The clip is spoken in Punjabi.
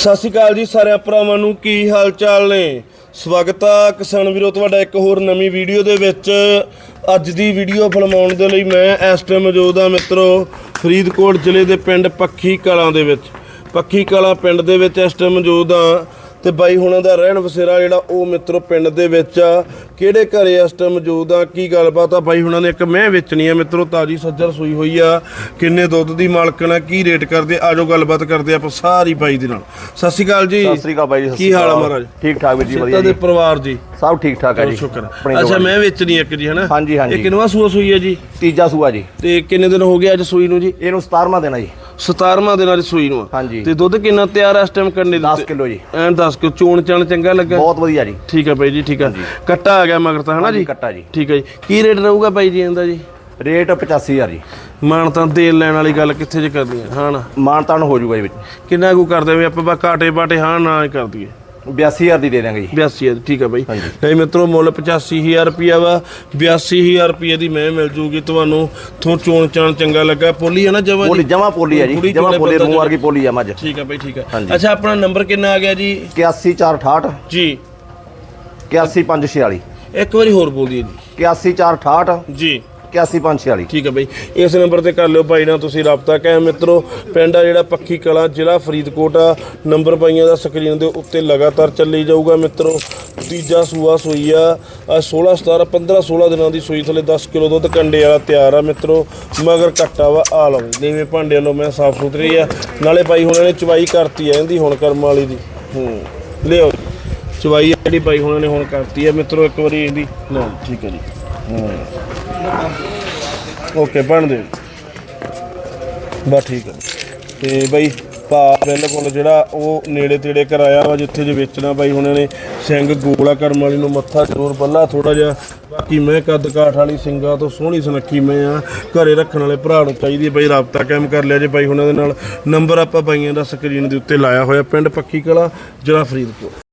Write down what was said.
ਸਤਿ ਸ਼੍ਰੀ ਅਕਾਲ ਜੀ ਸਾਰਿਆਂ ਭਰਾਵਾਂ ਨੂੰ, ਕੀ ਹਾਲ ਚਾਲ ਨੇ? ਸਵਾਗਤ ਆ ਕਿਸਾਨ ਵੀਰੋ, ਤੁਹਾਡਾ ਇੱਕ ਹੋਰ ਨਵੀਂ ਵੀਡੀਓ ਦੇ ਵਿੱਚ। ਅੱਜ ਦੀ ਵੀਡੀਓ ਫਿਲਮਾਉਣ ਦੇ ਲਈ ਮੈਂ ਇਸ ਟਾਈਮ ਮੌਜੂਦ ਆ ਮਿੱਤਰੋ, ਫਰੀਦਕੋਟ ਜ਼ਿਲ੍ਹੇ ਦੇ ਪਿੰਡ ਪੱਖੀ ਕਲਾਂ ਦੇ ਵਿੱਚ। ਪੱਖੀ ਕਲਾਂ ਪਿੰਡ ਦੇ ਵਿੱਚ ਇਸ ਟਾਈਮ ਮੌਜੂਦ ਆ। ਤੇ ਬਾਈ ਹੁਣਾਂ ਦਾ ਰਹਿਣ ਵਸੇਰਾ ਜਿਹੜਾ ਉਹ ਮਿੱਤਰੋ ਪਿੰਡ ਦੇ ਵਿੱਚ ਆ। ਕਿਹੜੇ ਘਰੇ ਇਸ ਟਾਈਮ ਮੌਜੂਦ ਆ? ਕੀ ਗੱਲਬਾਤ ਆ? ਬਾਈ ਹੁਣਾਂ ਨੇ ਇੱਕ ਮੈਂ ਵੇਚਣੀ ਆ ਮਿੱਤਰੋ ਤਾਜੀ ਸੱਜਰ ਸੂਈ ਹੋਈ ਆ। ਕਿੰਨੇ ਦੁੱਧ ਦੀ ਮਾਲਕਣ ਆ ਕੀ ਰੇਟ ਕਰਦੇ? ਆਜੋ ਗੱਲਬਾਤ ਕਰਦੇ ਆਪਾਂ ਸਾਰੀ ਬਾਈ ਦੇ ਨਾਲ। ਸਤਿ ਸ਼੍ਰੀ ਅਕਾਲ ਜੀ। ਸਤਿ ਸ੍ਰੀ ਅਕਾਲ ਬਾਈ ਜੀ ਕੀ ਹਾਲ ਆ। ਮਹਾਰਾਜ? ਠੀਕ ਠਾਕ ਵੀਰ ਜੀ ਵਧੀਆ ਜੀ। ਪਰਿਵਾਰ ਜੀ। ਸਭ ਠੀਕ ਠਾਕ ਹੈ ਜੀ। ਸ਼ੁਕਰ ਆਪਣੀ ਅੱਛਾ ਦੁਆ ਮੈਂ ਵੇਚਣੀ ਇੱਕ ਜੀ ਹਨਾ? ਹਾਂਜੀ, ਹਾਂਜੀ। ਇਹ ਕਿੰਨਵਾ ਸੂਆ ਸੂਈ ਹੈ ਜੀ? ਤੀਜਾ ਸੂਆ ਜੀ। ਤੇ ਕਿੰਨੇ ਦਿਨ ਹੋ ਗਏ ਅੱਜ ਸੂਈ ਨੂੰ ਜੀ? ਇਹਨੂੰ 17ਵਾਂ ਦੇਣਾ ਜੀ। 17ਵਾਂ ਦਿਨਾਂ ਦੀ ਸੂਈ ਨੂੰ ਆ। ਹਾਂਜੀ। ਤੇ ਦੁੱਧ ਕਿੰਨਾ ਤਿਆਰ ਆ ਇਸ ਟਾਈਮ ਕਰਨੇ ਦੇ 10 ਕਿਲੋ ਜੀ। ਐਂ 10 ਕਿਲੋ ਚੋਣ ਚਣ ਚੰਗਾ ਲੱਗਾ? ਬਹੁਤ ਵਧੀਆ ਜੀ। ਠੀਕ ਹੈ ਬਾਈ ਜੀ ਠੀਕ ਹੈ ਕੱਟਾ ਆ ਗਿਆ ਮਗਰ ਤਾਂ ਹਨਾ ਜੀ? ਕੱਟਾ ਜੀ। ਠੀਕ ਹੈ ਜੀ। ਕੀ ਰੇਟ ਰਹੂਗਾ ਬਾਈ ਜੀ ਇਹਦਾ ਜੀ? ਰੇਟ 85000 ਜੀ। ਮਾਨ ਤਾਂ ਦੇਣ ਲੈਣ ਵਾਲੀ ਗੱਲ ਕਿੱਥੇ ਜੇ ਕਰਦੀ ਆ ਹਾਂ ਨਾ? ਮਾਨਤਾਨ ਹੋ ਜਾਊਗਾ ਜੀ ਵਿੱਚ। ਕਿੰਨਾ ਕੁ ਕਰਦੇ ਵੀ ਆਪਾਂ ਬਾ ਕਾਟੇ ਬਾਟੇ ਹਾਂ ਨਾ ਹੀ ਕਰ ਦਈਏ। 82000 ਦੀ ਦੇ ਦਾਂਗੇ ਜੀ। 82000 ਠੀਕ ਹੈ ਬਾਈ। ਨਹੀਂ ਮਿੱਤਰੋ ਮੁੱਲ 85000 ਰੁਪਿਆ ਵਾ। 82000 ਰੁਪਏ ਦੀ ਮੈਂ ਮਿਲ ਜੂਗੀ ਤੁਹਾਨੂੰ। ਥੋਂ ਚੋਣ ਚਾਣ ਚੰਗਾ ਲੱਗਾ। ਪੋਲੀ ਹੈ ਨਾ ਜਵਾ ਪੋਲੀ ਜਮਾ ਪੋਲੀ ਹੈ ਜੀ। ਜਮਾ ਪੋਲੀ ਮੂੰਹ ਵਰਗੀ ਪੋਲੀ ਆ ਮੱਝ। ਠੀਕ ਹੈ ਬਾਈ ਠੀਕ ਹੈ। ਅੱਛਾ ਆਪਣਾ ਨੰਬਰ ਕਿੰਨਾ ਆ ਗਿਆ ਜੀ? 81468 ਜੀ। 81546 ਇੱਕ ਵਾਰੀ ਹੋਰ ਬੋਲ ਦਈਏ ਜੀ 81468 ਜੀ। 81546 ਠੀਕ ਹੈ ਬਾਈ। ਇਸ ਨੰਬਰ ਤੇ ਕਰ ਲਿਓ ਭਾਈ ਨਾਲ ਤੁਸੀਂ ਰਾਬਤਾ। ਕਾਇਮ ਮਿੱਤਰੋ, ਪਿੰਡ ਆ ਜਿਹੜਾ ਪੱਖੀ ਕਲਾ, ਜ਼ਿਲ੍ਹਾ ਫਰੀਦਕੋਟ ਆ। ਨੰਬਰ ਪਾਈਆਂ ਦਾ ਸਕਰੀਨ ਦੇ ਉੱਤੇ ਲਗਾਤਾਰ ਚੱਲੀ ਜਾਊਗਾ ਮਿੱਤਰੋ। ਤੀਜਾ ਸੂਆ ਸੂਈ ਆ। ਆਹ 16 17 15 16 ਦਿਨਾਂ ਦੀ ਸੂਈ ਥਲੇ 10 ਕਿਲੋ ਦੁੱਧ ਕੰਡੇ ਵਾਲਾ ਤਿਆਰ ਆ ਮਿੱਤਰੋ। ਮਗਰ ਕੱਟਾ ਵਾ ਆ ਲਓ ਨੀਵੇਂ ਭਾਂਡੇ ਵੱਲੋਂ ਮੈਂ ਸਾਫ਼ ਸੁਥਰੀ ਆ। ਨਾਲੇ ਬਾਈ ਹੁਣਾਂ ਨੇ ਚਵਾਈ ਕਰਤੀ ਆ ਇਹਦੀ ਹੁਣ ਕਰਮ ਵਾਲੀ ਦੀ। ਹੂੰ ਲਿਓ ਚਵਾਈ ਜਿਹੜੀ ਬਾਈ ਹੁਣਾਂ ਨੇ ਹੁਣ ਕਰਤੀ ਆ। ਮਿੱਤਰੋ, ਇੱਕ ਵਾਰੀ ਇਹਦੀ। ਲਓ, ਠੀਕ ਹੈ ਜੀ। ਓਕੇ ਬਣਦੇ ਬਸ ਠੀਕ ਹੈ ਤੇ ਬਈ, ਭਾ ਬਿਲਕੁਲ ਜਿਹੜਾ ਉਹ ਨੇੜੇ ਤੇੜੇ ਕਰਾਇਆ ਵਾ, ਜਿੱਥੇ ਜੇ ਵੇਚਣਾ ਬਾਈ, ਹੁਣ ਨੇ ਸਿੰਘ ਗੋਲਾ ਕਰਮ ਵਾਲੀ ਨੂੰ ਮੱਥਾ ਜ਼ਰੂਰ ਬੱਲਾ ਥੋੜਾ ਜਿਹਾ। ਬਾਕੀ ਮੈਂ ਕੱਦ ਕਾਠ ਵਾਲੀ ਸਿੰਘਾਂ ਤੋਂ ਸੋਹਣੀ ਸੁਨੱਖੀ ਮੈਂ ਆ। ਘਰੇ ਰੱਖਣ ਵਾਲੇ ਭਰਾ ਨੂੰ ਚਾਹੀਦੀ ਹੈ ਬਾਈ, ਰਾਬਤਾ ਕਾਇਮ ਕਰ ਲਿਆ ਜੇ ਬਾਈ, ਹੁਣਾਂ ਦੇ ਨਾਲ ਨੰਬਰ ਆਪਾਂ ਬਾਈਆਂ ਦਾ ਸਕਰੀਨ ਦੇ ਉੱਤੇ ਲਾਇਆ ਹੋਇਆ, ਪਿੰਡ ਪੱਕੀ ਕਲਾ ਜ਼ਿਲ੍ਹਾ ਫਰੀਦਕੋਟ।